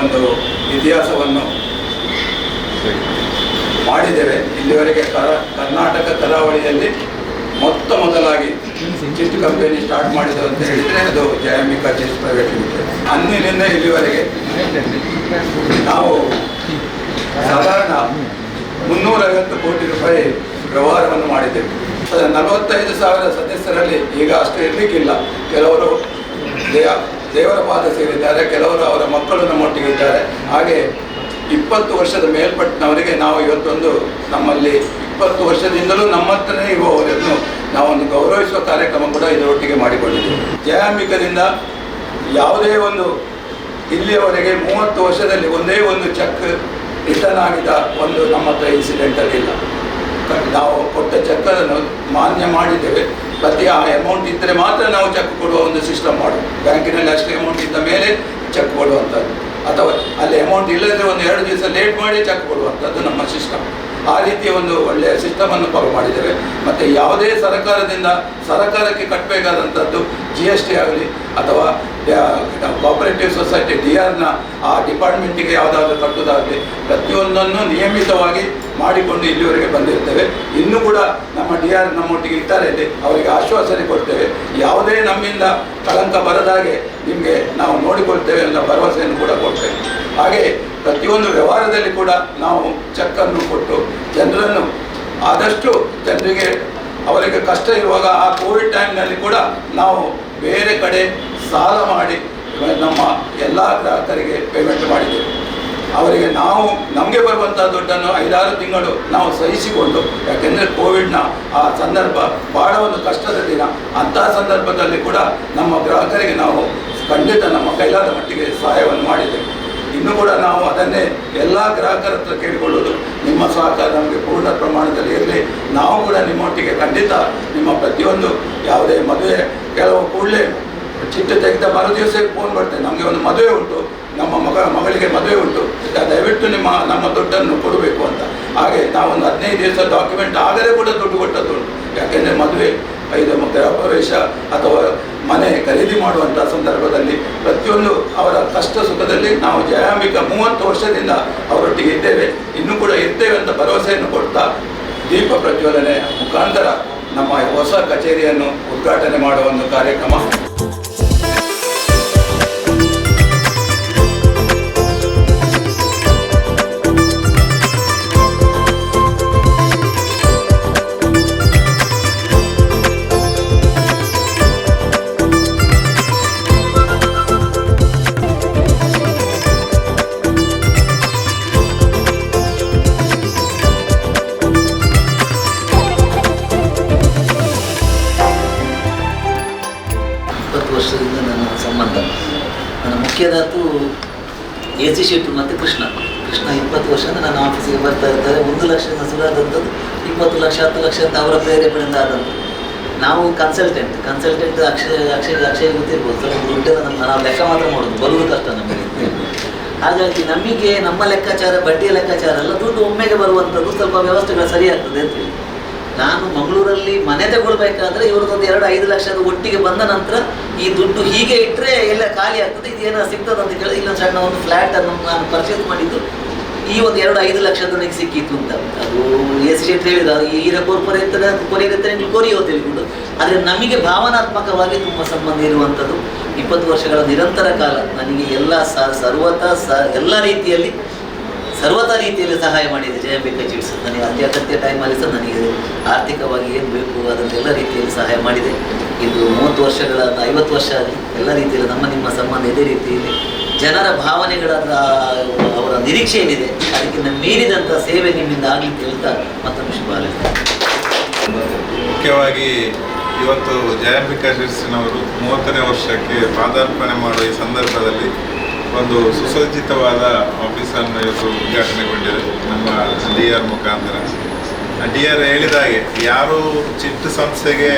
ಒಂದು ಇತಿಹಾಸವನ್ನು ಮಾಡಿದ್ದೇವೆ. ಇಲ್ಲಿವರೆಗೆ ಕರ, ಕರ್ನಾಟಕ ಕರಾವಳಿಯಲ್ಲಿ ಮೊತ್ತ ಮೊದಲಾಗಿ ಚಿಟ್ ಕಂಪನಿ ಸ್ಟಾರ್ಟ್ ಮಾಡಿದ್ದು ಅಂತ ಹೇಳಿದರೆ ಅದು ಜಯಂಬಿಕಾ ಚಿಟ್ಸ್ ಪ್ರೈವೇಟ್ ಲಿಮಿಟೆಡ್ ಅಂದಿನಿಂದ ಇಲ್ಲಿವರೆಗೆ ನಾವು ಸಾಧಾರಣ ಮುನ್ನೂರೈವತ್ತು ಕೋಟಿ ರೂಪಾಯಿ ವ್ಯವಹಾರವನ್ನು ಮಾಡಿದ್ದೇವೆ. ನಲವತ್ತೈದು ಸಾವಿರ ಸದಸ್ಯರಲ್ಲಿ ಈಗ ಅಷ್ಟು ಇರಲಿಕ್ಕಿಲ್ಲ. ಕೆಲವರು ದೇವರ ಪಾದ ಸೇರಿದ್ದಾರೆ, ಕೆಲವರು ಅವರ ಮಕ್ಕಳು ನಮ್ಮೊಟ್ಟಿಗೆ ಇದ್ದಾರೆ ಹಾಗೆ ಇಪ್ಪತ್ತು ವರ್ಷದ ಮೇಲ್ಪಟ್ಟನವರಿಗೆ ನಾವು ಇವತ್ತೊಂದು ನಮ್ಮಲ್ಲಿ ಇಪ್ಪತ್ತು ವರ್ಷದಿಂದಲೂ ನಮ್ಮ ಹತ್ರನೇ ಇರುವವರನ್ನು ನಾವೊಂದು ಗೌರವಿಸುವ ಕಾರ್ಯಕ್ರಮ ಕೂಡ ಇದರೊಟ್ಟಿಗೆ ಮಾಡಿಕೊಂಡಿದ್ದೇವೆ. ಜಯಾಂಬಿಕದಿಂದ ಯಾವುದೇ ಒಂದು ಇಲ್ಲಿಯವರೆಗೆ ಮೂವತ್ತು ವರ್ಷದಲ್ಲಿ ಒಂದೇ ಒಂದು ಚೆಕ್ ರಿಟರ್ನ್ ಆಗಿದ ಒಂದು ನಮ್ಮ ಹತ್ರ ಇನ್ಸಿಡೆಂಟಲ್ಲಿ ಇಲ್ಲ. ನಾವು ಕೊಟ್ಟ ಚೆಕ್ಕನ್ನು ಮಾನ್ಯ ಮಾಡಿದ್ದೇವೆ. ಪ್ರತಿ ಆ ಅಮೌಂಟ್ ಇದ್ದರೆ ಮಾತ್ರ ನಾವು ಚೆಕ್ ಕೊಡುವ ಒಂದು ಸಿಸ್ಟಮ್ ಮಾಡು ಬ್ಯಾಂಕಿನಲ್ಲಿ ಅಷ್ಟೇ ಅಮೌಂಟ್ ಇದ್ದ ಮೇಲೆ ಚೆಕ್ ಕೊಡುವಂಥದ್ದು ಅಥವಾ ಅಲ್ಲಿ ಅಮೌಂಟ್ ಇಲ್ಲದ್ರೆ ಒಂದು ಎರಡು ದಿವಸ ಲೇಟ್ ಮಾಡಿ ಚೆಕ್ ಕೊಡುವಂಥದ್ದು ನಮ್ಮ ಸಿಸ್ಟಮ್ ಆ ರೀತಿಯ ಒಂದು ಒಳ್ಳೆಯ ಸಿಸ್ಟಮನ್ನು ಫಾಲೋ ಮಾಡಿದ್ದೇವೆ. ಮತ್ತು ಯಾವುದೇ ಸರ್ಕಾರದಿಂದ ಸರ್ಕಾರಕ್ಕೆ ಕಟ್ಟಬೇಕಾದಂಥದ್ದು ಜಿ ಎಸ್ ಟಿ ಆಗಲಿ ಅಥವಾ ಕೋಆಪರೇಟಿವ್ ಸೊಸೈಟಿ ಡಿ ಆರ್ನ ಆ ಡಿಪಾರ್ಟ್ಮೆಂಟಿಗೆ ಯಾವುದಾದ್ರೂ ಕಟ್ಟುವುದಾಗಲಿ ಪ್ರತಿಯೊಂದನ್ನು ನಿಯಮಿತವಾಗಿ ಮಾಡಿಕೊಂಡು ಇಲ್ಲಿವರೆಗೆ ಬಂದಿರ್ತೇವೆ. ಇನ್ನೂ ಕೂಡ ನಮ್ಮ ಡಿ ಆರ್ ನಮ್ಮೊಟ್ಟಿಗೆ ಇದ್ದಾರೆ ಇಲ್ಲಿ. ಅವರಿಗೆ ಆಶ್ವಾಸನೆ ಕೊಡ್ತೇವೆ. ಯಾವುದೇ ನಮ್ಮಿಂದ ಕಳಂಕ ಬರದಾಗೆ ನಿಮಗೆ ನಾವು ನೋಡಿಕೊಳ್ತೇವೆ ಅನ್ನೋ ಭರವಸೆಯನ್ನು ಕೂಡ ಕೊಡ್ತೇವೆ. ಹಾಗೆ ಪ್ರತಿಯೊಂದು ವ್ಯವಹಾರದಲ್ಲಿ ಕೂಡ ನಾವು ಚೆಕ್ಕನ್ನು ಕೊಟ್ಟು ಜನರನ್ನು ಆದಷ್ಟು ಜನರಿಗೆ ಅವರಿಗೆ ಕಷ್ಟ ಇರುವಾಗ ಆ ಕೋವಿಡ್ ಟೈಮ್ನಲ್ಲಿ ಕೂಡ ನಾವು ಬೇರೆ ಕಡೆ ಸಾಲ ಮಾಡಿ ನಮ್ಮ ಎಲ್ಲ ಗ್ರಾಹಕರಿಗೆ ಪೇಮೆಂಟ್ ಮಾಡಿದ್ದೇವೆ. ಅವರಿಗೆ ನಾವು, ನಮಗೆ ಬರುವಂಥ ದುಡ್ಡನ್ನು ಐದಾರು ತಿಂಗಳು ನಾವು ಸಹಿಸಿಕೊಂಡು, ಯಾಕೆಂದರೆ ಕೋವಿಡ್ನ ಆ ಸಂದರ್ಭ ಭಾಳ ಒಂದು ಕಷ್ಟದ ದಿನ. ಅಂತಹ ಸಂದರ್ಭದಲ್ಲಿ ಕೂಡ ನಮ್ಮ ಗ್ರಾಹಕರಿಗೆ ನಾವು ಖಂಡಿತ ನಮ್ಮ ಕೈಲಾದ ಮಟ್ಟಿಗೆ ಸಹಾಯವನ್ನು ಮಾಡಿದ್ದೇವೆ. ಇನ್ನು ಕೂಡ ನಾವು ಅದನ್ನೇ ಎಲ್ಲ ಗ್ರಾಹಕರ ಹತ್ರ ಕೇಳಿಕೊಳ್ಳೋದು. ನಿಮ್ಮ ಸಹಕಾರ ನಮಗೆ ಪೂರ್ಣ ಪ್ರಮಾಣದಲ್ಲಿ ಇರಲಿ. ನಾವು ಕೂಡ ನಿಮ್ಮೊಟ್ಟಿಗೆ ಖಂಡಿತ ನಿಮ್ಮ ಪ್ರತಿಯೊಂದು ಯಾವುದೇ ಮದುವೆ, ಕೆಲವು ಕೂಡಲೇ ಚಿಟ್ಟು ತೆಗೆದ ಮರು ದಿವಸಕ್ಕೆ ಫೋನ್ ಬರ್ತೇನೆ. ನಮಗೆ ಒಂದು ಮದುವೆ ಉಂಟು. ನಮ್ಮ ಮಗ, ಮಗಳಿಗೆ ಮದುವೆ ಉಂಟು. ದಯವಿಟ್ಟು ನಿಮ್ಮ, ನಮ್ಮ ದುಡ್ಡನ್ನು ಕೊಡಬೇಕು ಅಂತ. ಹಾಗೆ ನಾವೊಂದು ಹದಿನೈದು ದಿವಸ ಡಾಕ್ಯುಮೆಂಟ್ ಆಗಲೇ ಕೂಡ ದುಡ್ಡು ಕೊಟ್ಟದ್ದು ಯಾಕೆಂದರೆ ಮದುವೆ ಐದು ಮಕ್ಕಳ ಪ್ರವೇಶ ಅಥವಾ ಮನೆ ಖರೀದಿ ಮಾಡುವಂಥ ಸಂದರ್ಭದಲ್ಲಿ ಪ್ರತಿಯೊಂದು ಅವರ ಕಷ್ಟ ಸುಖದಲ್ಲಿ ನಾವು ಜಯಾಂಬಿಕ ಮೂವತ್ತು ವರ್ಷದಿಂದ ಅವರೊಟ್ಟಿಗೆ ಇದ್ದೇವೆ. ಇನ್ನೂ ಕೂಡ ಇರ್ತೇವೆ ಅಂತ ಭರವಸೆಯನ್ನು ಕೊಡ್ತಾ ದೀಪ ಪ್ರಜ್ವಲನೆ ಮುಖಾಂತರ ನಮ್ಮ ಹೊಸ ಕಚೇರಿಯನ್ನು ಉದ್ಘಾಟನೆ ಮಾಡುವ ಒಂದು ಕಾರ್ಯಕ್ರಮ. ಸಿ ಮತ್ತೆ ಮತ್ತು ಕೃಷ್ಣ. ಕೃಷ್ಣ ಇಪ್ಪತ್ತು ವರ್ಷದಿಂದ ನನ್ನ ಆಫೀಸಿಗೆ ಬರ್ತಾ ಇರ್ತಾರೆ. ಒಂದು ಲಕ್ಷದಿಂದ ಶುರುವಾದಂಥದ್ದು ಇಪ್ಪತ್ತು ಲಕ್ಷ, ಹತ್ತು ಲಕ್ಷ ಅಂತ ಅವರ ಪ್ರೇರೇಪಣೆಯಿಂದ ಆದಂಥದ್ದು. ನಾವು ಕನ್ಸಲ್ಟೆಂಟ್ ಕನ್ಸಲ್ಟೆಂಟ್ ಅಕ್ಷಯ ಅಕ್ಷಯ ಅಕ್ಷಯ ಗೊತ್ತಿರ್ಬೋದು. ಸ್ವಲ್ಪ ದುಡ್ಡೆಲ್ಲ ನಮ್ಮ ನಾವು ಲೆಕ್ಕ ಮಾತ್ರ ಮಾಡೋದು. ಬರುವುದು ಕಷ್ಟ ನಮಗೆ. ಹಾಗಾಗಿ ನಮಗೆ ನಮ್ಮ ಲೆಕ್ಕಾಚಾರ, ಬಡ್ಡಿಯ ಲೆಕ್ಕಾಚಾರ ಅಲ್ಲ ದುಡ್ಡು ಒಮ್ಮೆಗೆ ಬರುವಂಥದ್ದು ಸ್ವಲ್ಪ ವ್ಯವಸ್ಥೆಗಳು ಸರಿಯಾಗ್ತದೆ ಅಂತೇಳಿ ನಾನು ಮಂಗಳೂರಲ್ಲಿ ಮನೆ ತಗೊಳ್ಬೇಕಾದ್ರೆ ಇವ್ರದ್ದೊಂದು ಎರಡು ಐದು ಲಕ್ಷದ ಒಟ್ಟಿಗೆ ಬಂದ ನಂತರ ಈ ದುಡ್ಡು ಹೀಗೆ ಇಟ್ಟರೆ ಎಲ್ಲ ಖಾಲಿ ಆಗ್ತದೆ ಇದೇನೋ ಸಿಗ್ತದೆ ಅಂತ ಕೇಳಿ ಇಲ್ಲೊಂದು ಸಣ್ಣ ಒಂದು ಫ್ಲ್ಯಾಟ್ ಅನ್ನು ನಾನು ಪರ್ಚೇಸ್ ಮಾಡಿದ್ದು. ಈ ಒಂದು ಎರಡು ಐದು ಲಕ್ಷದ ನನಗೆ ಸಿಕ್ಕಿತ್ತು ಅಂತ. ಅದು ಎಸ್ ಅಂತ ಹೇಳಿದ ಈರ ಕೋರ್ಪೊರೆ ಇರ್ತದೆ ಕೊರಿಯರ್ ಇರ್ತಾರೆ ನಿಮ್ಗೆ ಕೊರಿಯೋ ತಿಳ್ಕೊಂಡು ಆದರೆ ನಮಗೆ ಭಾವನಾತ್ಮಕವಾಗಿ ತುಂಬ ಸಂಬಂಧ ಇರುವಂಥದ್ದು ಇಪ್ಪತ್ತು ವರ್ಷಗಳ ನಿರಂತರ ಕಾಲ, ನನಗೆ ಎಲ್ಲ ಸರ್ವತ ಸ, ಎಲ್ಲ ರೀತಿಯಲ್ಲಿ ಸರ್ವತಾ ರೀತಿಯಲ್ಲಿ ಸಹಾಯ ಮಾಡಿದೆ. ಜಯಂಬಿಕಾ ಚಿಟ್ಸ್ ನನಗೆ ಅತ್ಯಗತ್ಯ ಟೈಮಲ್ಲಿ ಸಹ ನನಗೆ ಆರ್ಥಿಕವಾಗಿ ಏನು ಬೇಕು ಅದನ್ನೆಲ್ಲ ರೀತಿಯಲ್ಲಿ ಸಹಾಯ ಮಾಡಿದೆ. ಇದು ಮೂವತ್ತು ವರ್ಷಗಳ ಐವತ್ತು ವರ್ಷ ಆಗಲಿ ಎಲ್ಲ ರೀತಿಯಲ್ಲಿ ನಮ್ಮ ನಿಮ್ಮ ಸಂಬಂಧ ಇದೇ ರೀತಿಯಲ್ಲಿ ಜನರ ಭಾವನೆಗಳ ಅವರ ನಿರೀಕ್ಷೆ ಏನಿದೆ ಅದಕ್ಕಿಂತ ಮೀರಿದಂಥ ಸೇವೆ ನಿಮ್ಮಿಂದ ಆಗಲಿ ಹೇಳ್ತಾ ಮತ್ತೊಮ್ಮೆ ಶುಭ ಮುಖ್ಯವಾಗಿ ಇವತ್ತು ಜಯಂಬಿಕಾ ಶಿರ್ಸಿನವರು ಮೂವತ್ತನೇ ವರ್ಷಕ್ಕೆ ಪಾದಾರ್ಪಣೆ ಮಾಡುವ ಈ ಸಂದರ್ಭದಲ್ಲಿ ಒಂದು ಸುಸಜ್ಜಿತವಾದ ಆಫೀಸನ್ನು ಇವತ್ತು ಉದ್ಘಾಟನೆಗೊಂಡಿದೆ. ನಮ್ಮ ಡಿ ಆರ್ ಮುಖಾಂತರ. ಡಿ ಆರ್ ಹೇಳಿದ ಹಾಗೆ, ಯಾರು ಚಿಟ್ ಸಂಸ್ಥೆಗೆ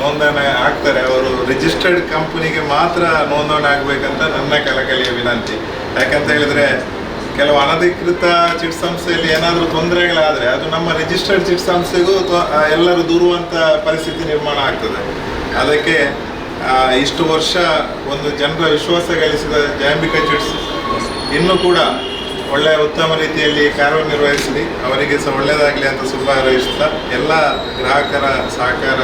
ನೋಂದಣಿ ಆಗ್ತಾರೆ, ಅವರು ರಿಜಿಸ್ಟರ್ಡ್ ಕಂಪನಿಗೆ ಮಾತ್ರ ನೋಂದಣಿ ಆಗಬೇಕಂತ ನನ್ನ ಕಲಕಲಿಯ ವಿನಂತಿ. ಯಾಕಂತ ಹೇಳಿದ್ರೆ, ಕೆಲವು ಅನಧಿಕೃತ ಚಿಟ್ ಸಂಸ್ಥೆಯಲ್ಲಿ ಏನಾದರೂ ತೊಂದರೆಗಳಾದರೆ, ಅದು ನಮ್ಮ ರಿಜಿಸ್ಟರ್ಡ್ ಚಿಟ್ ಸಂಸ್ಥೆಗೂ ಎಲ್ಲರೂ ದೂರುವಂಥ ಪರಿಸ್ಥಿತಿ ನಿರ್ಮಾಣ ಆಗ್ತದೆ. ಅದಕ್ಕೆ ಇಷ್ಟು ವರ್ಷ ಒಂದು ಜನರ ವಿಶ್ವಾಸ ಗಳಿಸಿದ ಜಾಂಬಿಕ ಚಿಟ್ಸ್ ಇನ್ನೂ ಕೂಡ ಒಳ್ಳೆಯ ಉತ್ತಮ ರೀತಿಯಲ್ಲಿ ಕಾರ್ಯನಿರ್ವಹಿಸಲಿ ಅವರಿಗೆ ಸಹ ಒಳ್ಳೆಯದಾಗಲಿ ಅಂತ ಶುಭ ಹಾರೈಸ್ತಾ ಎಲ್ಲ ಗ್ರಾಹಕರ ಸಹಕಾರ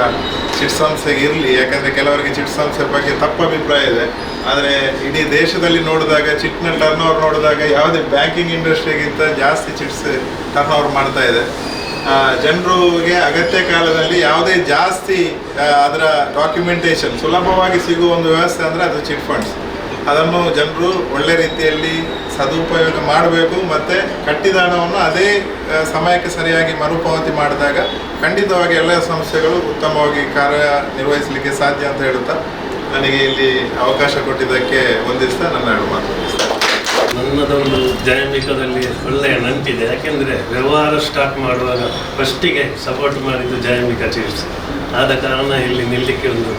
ಚಿಟ್ ಸಂಸ್ಥೆಗೆ ಇರಲಿ. ಯಾಕಂದರೆ ಕೆಲವರಿಗೆ ಚಿಟ್ ಸಂಸ್ಥೆ ಬಗ್ಗೆ ತಪ್ಪು ಅಭಿಪ್ರಾಯ ಇದೆ. ಆದರೆ ಇಡೀ ದೇಶದಲ್ಲಿ ನೋಡಿದಾಗ ಚಿಟ್ನ ಟರ್ನ್ ಓವರ್ ನೋಡಿದಾಗ ಯಾವುದೇ ಬ್ಯಾಂಕಿಂಗ್ ಇಂಡಸ್ಟ್ರಿಗಿಂತ ಜಾಸ್ತಿ ಚಿಟ್ಸ್ ಟರ್ನ್ ಓವರ್ ಮಾಡ್ತಾ ಇದೆ. ಜನರಿಗೆ ಅಗತ್ಯ ಕಾಲದಲ್ಲಿ ಯಾವುದೇ ಜಾಸ್ತಿ ಅದರ ಡಾಕ್ಯುಮೆಂಟೇಶನ್ ಸುಲಭವಾಗಿ ಸಿಗುವ ಒಂದು ವ್ಯವಸ್ಥೆ ಅಂದರೆ ಅದು ಚಿಟ್ ಫಂಡ್ಸ್ ಅದನ್ನು ಜನರು ಒಳ್ಳೆ ರೀತಿಯಲ್ಲಿ ಸದುಪಯೋಗ ಮಾಡಬೇಕು ಮತ್ತು ಕಟ್ಟಿದ ಹಣವನ್ನು ಅದೇ ಸಮಯಕ್ಕೆ ಸರಿಯಾಗಿ ಮರುಪಾವತಿ ಮಾಡಿದಾಗ ಖಂಡಿತವಾಗಿ ಎಲ್ಲ ಸಂಸ್ಥೆಗಳು ಉತ್ತಮವಾಗಿ ಕಾರ್ಯನಿರ್ವಹಿಸಲಿಕ್ಕೆ ಸಾಧ್ಯ ಅಂತ ಹೇಳುತ್ತಾ ನನಗೆ ಇಲ್ಲಿ ಅವಕಾಶ ಕೊಟ್ಟಿದ್ದಕ್ಕೆ ವಂದಿಸ್ತಾ ನನ್ನ ಮಾತು. ನನ್ನದೊಂದು ಜಯಂಬಿಕದಲ್ಲಿ ಒಳ್ಳೆಯ ನಂಟಿದೆ ಯಾಕೆಂದರೆ ವ್ಯವಹಾರ ಸ್ಟಾರ್ಟ್ ಮಾಡುವಾಗ ಫಸ್ಟಿಗೆ ಸಪೋರ್ಟ್ ಮಾಡಿದ್ದು ಜಯಂಬಿಕ ಚಿಟ್ಸ್ ಆದ ಕಾರಣ ಇಲ್ಲಿ ನಿಲ್ಲಕ್ಕೆ ಒಂದು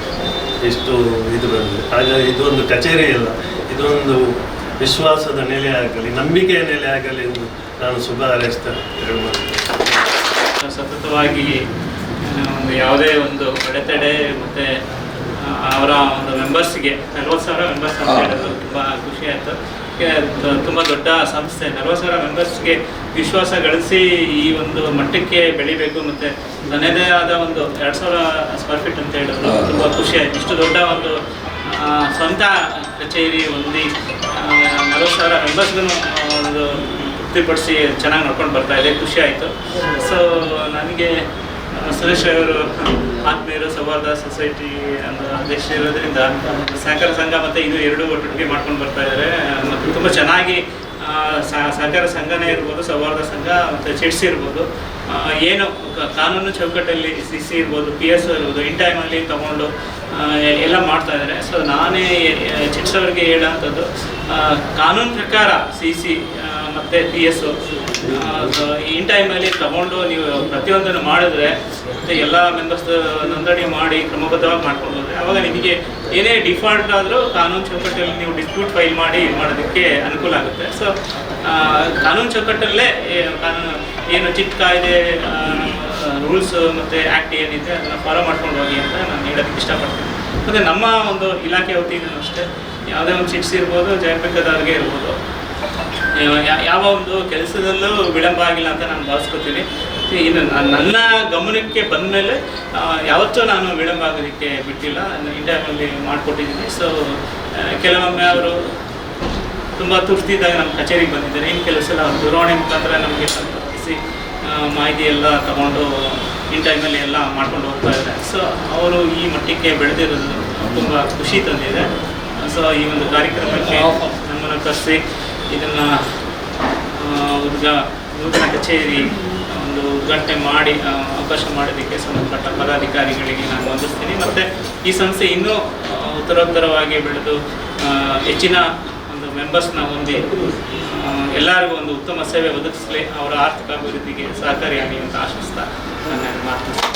ಎಷ್ಟು ಇದು ಬಂದಿದೆ. ಹಾಗಾಗಿ ಇದೊಂದು ಕಚೇರಿ ಅಲ್ಲ ಇದೊಂದು ವಿಶ್ವಾಸದ ನೆಲೆ ಆಗಲಿ ನಂಬಿಕೆಯ ನೆಲೆ ಆಗಲಿ ಎಂದು ನಾನು ಶುಭ ಹಾರೈಸ್ತೇನೆ ಎರಡು ಮಾತು ಸತತವಾಗಿ ಒಂದು ಯಾವುದೇ ಒಂದು ಅಡೆತಡೆ ಮತ್ತು ಅವರ ಒಂದು ಮೆಂಬರ್ಸ್ಗೆ ನಲ್ವತ್ತು ಸಾವಿರ ಮೆಂಬರ್ಸ್ ಅಂತ. ಹೇಳೋದು ತುಂಬ ಖುಷಿ ಆಯಿತು. ತುಂಬ ದೊಡ್ಡ ಸಂಸ್ಥೆ. ನಲವತ್ತು ಸಾವಿರ ಮೆಂಬರ್ಸ್ಗೆ ವಿಶ್ವಾಸ ಗಳಿಸಿ ಈ ಒಂದು ಮಟ್ಟಕ್ಕೆ ಬೆಳಿಬೇಕು ಮತ್ತು ತನ್ನದೇ ಆದ ಒಂದು ಎರಡು ಸಾವಿರ ಸ್ಕ್ವೇರ್ ಫೀಟ್ ಅಂತ ಹೇಳಿದ್ರು. ತುಂಬ ಖುಷಿ ಆಯ್ತು. ಇಷ್ಟು ದೊಡ್ಡ ಒಂದು ಸ್ವಂತ ಕಚೇರಿ ಹೊಂದಿ ನಲವತ್ತು ಸಾವಿರ ಮೆಂಬರ್ಸ್ಗೂ ಒಂದು ತೃಪ್ತಿಪಡಿಸಿ ಚೆನ್ನಾಗಿ ನೋಡ್ಕೊಂಡು ಬರ್ತಾ ಇದೆ. ಖುಷಿ ಆಯಿತು. ಸೊ ನನಗೆ ಸುರೇಶ್ ಅವರು ಆತ್ಮೀಯರು ಸೌಹಾರ್ದ ಸೊಸೈಟಿ ಅನ್ನ ಅಧ್ಯಕ್ಷ ಇರೋದ್ರಿಂದ ಸಹಕಾರ ಸಂಘ ಮತ್ತು ಇದು ಎರಡು ಒಟ್ಟೊಟ್ಟಿಗೆ ಮಾಡ್ಕೊಂಡು ಬರ್ತಾ ಇದ್ದಾರೆ ಮತ್ತು ತುಂಬ ಚೆನ್ನಾಗಿ ಸಹ- ಸಹಕಾರ ಸಂಘನೇ ಇರ್ಬೋದು ಸೌಹಾರ್ದ ಸಂಘ ಮತ್ತು ಚಿಟ್ಸ್ ಇರ್ಬೋದು. ಏನು ಕಾನೂನು ಚೌಕಟ್ಟಲ್ಲಿ ಸಿ ಸಿ ಇರ್ಬೋದು ಪಿ ಎಸ್ ಇರ್ಬೋದು ಇನ್ ಟೈಮಲ್ಲಿ ತೊಗೊಂಡು ಎಲ್ಲ ಮಾಡ್ತಾ ಇದ್ದಾರೆ ಸೊ ನಾನೇ ಚಿಟ್ಸ್ ಅವರಿಗೆ ಹೇಳೋಂಥದ್ದು ಆ, ಕಾನೂನು ಪ್ರಕಾರ ಸಿ ಸಿ ಮತ್ತು ಪಿ ಎಸ್ಸು ಇನ್ ಟೈಮಲ್ಲಿ ತಗೊಂಡು ನೀವು ಪ್ರತಿಯೊಂದನ್ನು ಮಾಡಿದ್ರೆ ಮತ್ತು ಎಲ್ಲ ಮೆಂಬರ್ಸ್ ನೋಂದಣಿ ಮಾಡಿ ಕ್ರಮಬದ್ಧವಾಗಿ ಮಾಡ್ಕೊಂಡು ಹೋದ್ರೆ ಅವಾಗ ನಿಮಗೆ ಏನೇ ಡಿಫಾಲ್ಟ್ ಆದರೂ ಕಾನೂನು ಚೌಕಟ್ಟಲ್ಲಿ ನೀವು ಡಿಸ್ಪ್ಯೂಟ್ ಫೈಲ್ ಮಾಡಿ ಮಾಡೋದಕ್ಕೆ ಅನುಕೂಲ ಆಗುತ್ತೆ. ಸೊ ಕಾನೂನು ಚೌಕಟ್ಟಲ್ಲೇ ಕಾನೂನು, ಏನು ಚಿಕ್ಕ ಕಾಯ್ದೆ ರೂಲ್ಸ್ ಮತ್ತು ಆ್ಯಕ್ಟ್ ಏನಿದೆ ಅದನ್ನು ಫಾಲೋ ಮಾಡ್ಕೊಂಡು ಹೋಗಿ ಅಂತ ನಾನು ಹೇಳೋದಕ್ಕೆ ಇಷ್ಟಪಡ್ತೀನಿ. ಮತ್ತು ನಮ್ಮ ಒಂದು ಇಲಾಖೆ ವತಿಯಿಂದ ಅಷ್ಟೇ. ಯಾವುದೇ ಒಂದು ಚಿಟ್ಸ್ ಇರ್ಬೋದು ಜಯಪೇಟದವ್ರಿಗೆ ಇರ್ಬೋದು. ಯಾವ- ಒಂದು ಕೆಲಸದಲ್ಲೂ ವಿಳಂಬ ಆಗಿಲ್ಲ ಅಂತ ನಾನು ಭಾವಿಸ್ಕೊತೀನಿ. ಇನ್ನು ನನ್ನ ಗಮನಕ್ಕೆ ಬಂದ ಮೇಲೆ ಯಾವತ್ತೂ ನಾನು ವಿಳಂಬ ಆಗೋದಕ್ಕೆ ಬಿಟ್ಟಿಲ್ಲ. ಇಂಡಿಯಾದಲ್ಲಿ ಮಾಡಿಕೊಟ್ಟಿದ್ದೀನಿ. ಸೊ ಕೆಲವೊಮ್ಮೆ ಅವರು ತುಂಬ ತುರ್ತಿದ್ದಾಗ ನಮ್ಮ ಕಚೇರಿಗೆ ಬಂದಿದ್ದಾರೆ. ಇನ್ನು ಕೆಲವು ಸಲ ಅವ್ರ ದೂರವಾಣಿ ಮುಖಾಂತರ ನಮಗೆ ಸಂಪರ್ಕಿಸಿ ಮಾಹಿತಿ ಎಲ್ಲ ತಗೊಂಡು ಇನ್ ಟೈಮಲ್ಲಿ ಎಲ್ಲ ಮಾಡ್ಕೊಂಡು ಹೋಗ್ತಾ ಇದ್ದಾರೆ. ಸೊ ಅವರು ಈ ಮಟ್ಟಕ್ಕೆ ಬೆಳೆದಿರೋದು ತುಂಬ ಖುಷಿ ತಂದಿದೆ. ಸೊ ಈ ಒಂದು ಕಾರ್ಯಕ್ರಮಕ್ಕೆ ನಮ್ಮನ್ನು ಕರೆಸಿ ಇದನ್ನು ಉದ್ಘ, ನೂತನ ಕಚೇರಿ ಒಂದು ಉದ್ಘಾಟನೆ ಮಾಡಿ ಅವಕಾಶ ಮಾಡೋದಕ್ಕೆ ಸಂಬಂಧಪಟ್ಟ ಪದಾಧಿಕಾರಿಗಳಿಗೆ ನಾನು ವಂದಿಸ್ತೀನಿ. ಮತ್ತು ಈ ಸಂಸ್ಥೆ ಇನ್ನೂ ಉತ್ತರೋತ್ತರವಾಗಿ ಬೆಳೆದು ಹೆಚ್ಚಿನ ಒಂದು ಮೆಂಬರ್ಸ್ನ ಹೊಂದಿ ಎಲ್ಲರಿಗೂ ಒಂದು ಉತ್ತಮ ಸೇವೆ ಒದಗಿಸಲಿ, ಅವರ ಆರ್ಥಿಕ ಅಭಿವೃದ್ಧಿಗೆ ಸಹಕಾರಿಯಾಗಲಿ ಅಂತ ಆಶಿಸ್ತಾ ನನ್ನ ಮಾತು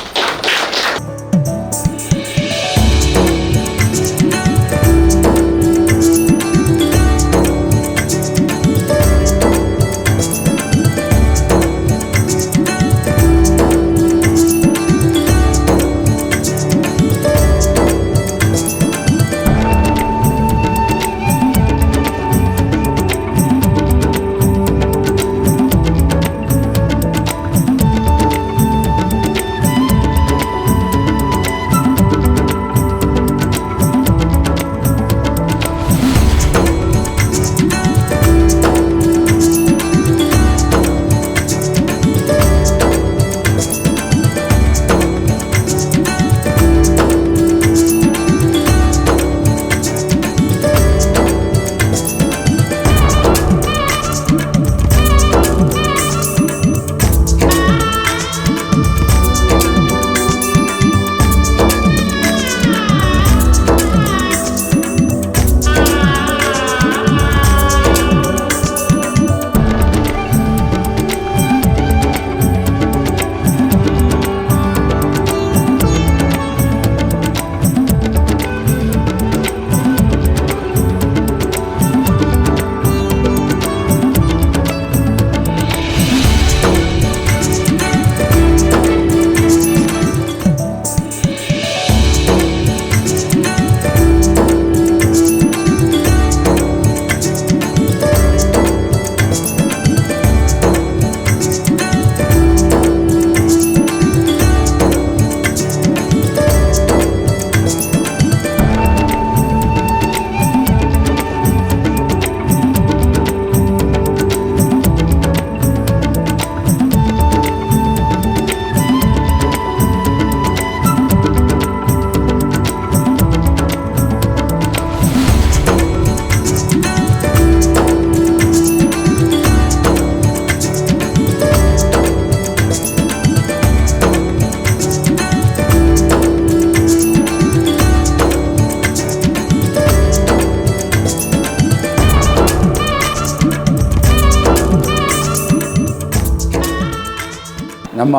ನಮ್ಮ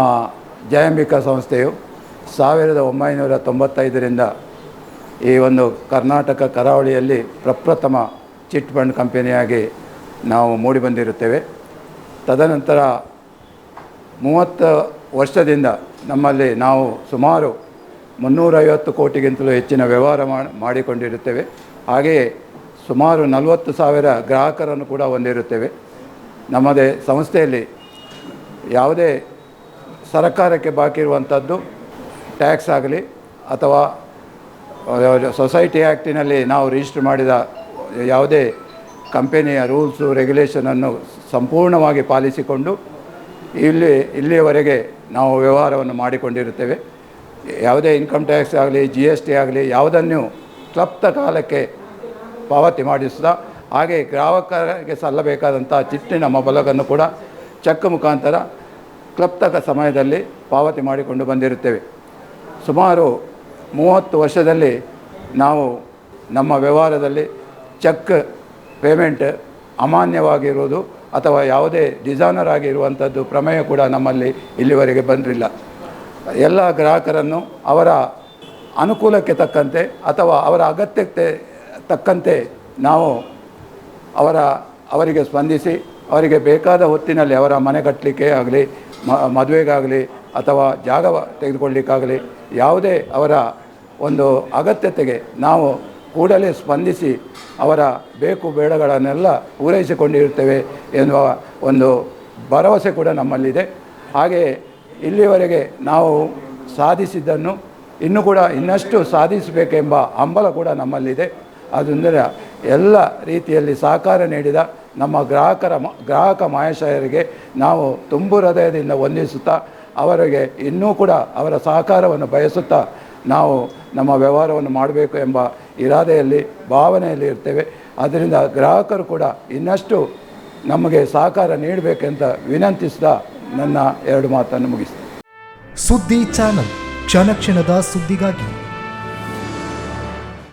ಜಯಾಂಬಿಕಾ ಸಂಸ್ಥೆಯು ಸಾವಿರದ ಒಂಬೈನೂರ ತೊಂಬತ್ತೈದರಿಂದ ಈ ಒಂದು ಕರ್ನಾಟಕ ಕರಾವಳಿಯಲ್ಲಿ ಪ್ರಪ್ರಥಮ ಚಿಟ್ ಫಂಡ್ ಕಂಪನಿಯಾಗಿ ನಾವು ಮೂಡಿಬಂದಿರುತ್ತೇವೆ ತದನಂತರ ಮೂವತ್ತು ವರ್ಷದಿಂದ ನಮ್ಮಲ್ಲಿ ನಾವು ಸುಮಾರು ಮುನ್ನೂರೈವತ್ತು ಕೋಟಿಗಿಂತಲೂ ಹೆಚ್ಚಿನ ವ್ಯವಹಾರ ಮಾಡಿಕೊಂಡಿರುತ್ತೇವೆ. ಹಾಗೆಯೇ ಸುಮಾರು ನಲವತ್ತು ಸಾವಿರ ಗ್ರಾಹಕರನ್ನು ಕೂಡ ಹೊಂದಿರುತ್ತೇವೆ. ನಮ್ಮದೇ ಸಂಸ್ಥೆಯಲ್ಲಿ ಯಾವುದೇ ಸರ್ಕಾರಕ್ಕೆ ಬಾಕಿ ಇರುವಂಥದ್ದು ಟ್ಯಾಕ್ಸ್ ಆಗಲಿ ಅಥವಾ ಸೊಸೈಟಿ ಆ್ಯಕ್ಟಿನಲ್ಲಿ ನಾವು ರಿಜಿಸ್ಟರ್ ಮಾಡಿದ ಯಾವುದೇ ಕಂಪೆನಿಯ ರೂಲ್ಸು ರೆಗ್ಯುಲೇಷನನ್ನು ಸಂಪೂರ್ಣವಾಗಿ ಪಾಲಿಸಿಕೊಂಡು ಇಲ್ಲಿ, ಇಲ್ಲಿಯವರೆಗೆ ನಾವು ವ್ಯವಹಾರವನ್ನು ಮಾಡಿಕೊಂಡಿರುತ್ತೇವೆ. ಯಾವುದೇ ಇನ್ಕಮ್ ಟ್ಯಾಕ್ಸ್ ಆಗಲಿ ಜಿ ಎಸ್ ಟಿ ಆಗಲಿ, ಯಾವುದನ್ನು ಕ್ಲಪ್ತ ಕಾಲಕ್ಕೆ ಪಾವತಿ ಮಾಡಿಸ್ತಾ ಹಾಗೆ ಗ್ರಾಹಕರಿಗೆ ಸಲ್ಲಬೇಕಾದಂಥ ಚಿಟ್ಟಿನ ಮೊಬಲಗನ್ನು ಕೂಡ ಚೆಕ್ ಮುಖಾಂತರ ಕ್ಲಪ್ತಕ ಸಮಯದಲ್ಲಿ ಪಾವತಿ ಮಾಡಿಕೊಂಡು ಬಂದಿರುತ್ತೇವೆ. ಸುಮಾರು ಮೂವತ್ತು ವರ್ಷದಲ್ಲಿ ನಾವು ನಮ್ಮ ವ್ಯವಹಾರದಲ್ಲಿ ಚೆಕ್ ಪೇಮೆಂಟ್ ಅಮಾನ್ಯವಾಗಿರುವುದು ಅಥವಾ ಯಾವುದೇ ಡಿಸೈನರ್ ಆಗಿರುವಂಥದ್ದು ಪ್ರಮೇಯ ಕೂಡ ನಮ್ಮಲ್ಲಿ ಇಲ್ಲಿವರೆಗೆ ಬಂದಿಲ್ಲ. ಎಲ್ಲ ಗ್ರಾಹಕರನ್ನು ಅವರ ಅನುಕೂಲಕ್ಕೆ ತಕ್ಕಂತೆ ಅಥವಾ ಅವರ ಅಗತ್ಯಕ್ಕೆ ತಕ್ಕಂತೆ ನಾವು ಅವರ ಅವರಿಗೆ ಸ್ಪಂದಿಸಿ ಅವರಿಗೆ ಬೇಕಾದ ಹೊತ್ತಿನಲ್ಲಿ ಅವರ ಮನೆ ಕಟ್ಟಲಿಕ್ಕೆ ಆಗಲಿ ಮದುವೆಗಾಗಲಿ ಅಥವಾ ಜಾಗ ತೆಗೆದುಕೊಳ್ಳಿಕ್ಕಾಗಲಿ ಯಾವುದೇ ಅವರ ಒಂದು ಅಗತ್ಯತೆಗೆ ನಾವು ಕೂಡಲೇ ಸ್ಪಂದಿಸಿ ಅವರ ಬೇಕು ಬೇಡಗಳನ್ನೆಲ್ಲ ಪೂರೈಸಿಕೊಂಡಿರುತ್ತೇವೆ ಎನ್ನುವ ಒಂದು ಭರವಸೆ ಕೂಡ ನಮ್ಮಲ್ಲಿದೆ. ಹಾಗೆಯೇ ಇಲ್ಲಿವರೆಗೆ ನಾವು ಸಾಧಿಸಿದ್ದನ್ನು ಇನ್ನೂ ಕೂಡ ಇನ್ನಷ್ಟು ಸಾಧಿಸಬೇಕೆಂಬ ಹಂಬಲ ಕೂಡ ನಮ್ಮಲ್ಲಿದೆ. ಅದರಿಂದ ಎಲ್ಲ ರೀತಿಯಲ್ಲಿ ಸಹಕಾರ ನೀಡಿದ ನಮ್ಮ ಗ್ರಾಹಕರ ಗ್ರಾಹಕ ಮಾಯಶಾಯರಿಗೆ ನಾವು ತುಂಬು ಹೃದಯದಿಂದ ವಂದಿಸುತ್ತಾ, ಅವರಿಗೆ ಇನ್ನೂ ಕೂಡ ಅವರ ಸಹಕಾರವನ್ನು ಬಯಸುತ್ತಾ ನಾವು ನಮ್ಮ ವ್ಯವಹಾರವನ್ನು ಮಾಡಬೇಕು ಎಂಬ ಇರಾದೆಯಲ್ಲಿ ಭಾವನೆಯಲ್ಲಿ ಇರ್ತೇವೆ. ಅದರಿಂದ ಗ್ರಾಹಕರು ಕೂಡ ಇನ್ನಷ್ಟು ನಮಗೆ ಸಹಕಾರ ನೀಡಬೇಕೆಂತ ವಿನಂತಿಸಿದ ನನ್ನ ಎರಡು ಮಾತನ್ನು ಮುಗಿಸ್ತೇನೆ. ಸುದ್ದಿ ಚಾನಲ್ ಕ್ಷಣ ಕ್ಷಣದ ಸುದ್ದಿಗಾಗಿ